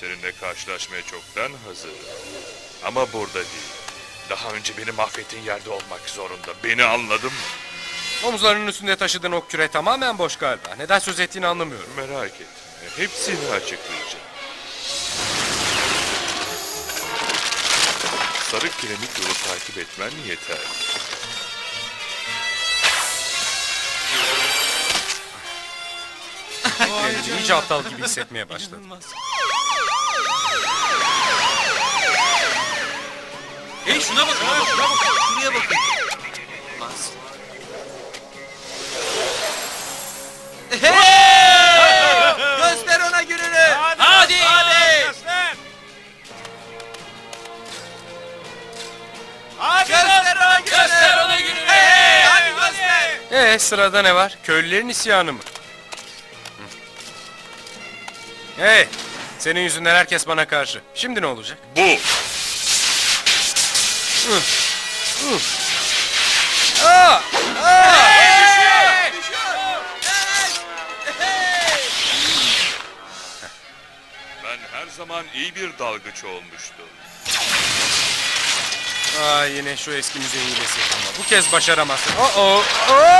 Seninle karşılaşmaya çoktan hazırım. Ama burada değil. Daha önce beni mahvettiğin yerde olmak zorunda. Beni anladın mı? Omuzlarının üstünde taşıdığın o küre tamamen boş galiba. Neden söz ettiğini anlamıyorum. Merak etme. Hepsini açıklayacağım. Sarı kiremit yolu takip etmen yeter. Kendimi iyice aptal gibi hissetmeye başladım. Hey şuna bakın, şuna bakın. Şuraya bakın. Bas. Hey! Göster ona gününü. Hadi. Hadi. Göster ona gününü. Göster ona gününü. Hey, hadi göster. Ee sırada ne var? Köylülerin isyanı mı? Hey! Senin yüzünden herkes bana karşı. Şimdi ne olacak? Bu! Ben her zaman iyi bir dalgıç olmuştum. Aa yine şu eski müze hilesi ama bu kez başaramazsın. Oh oh! Oh!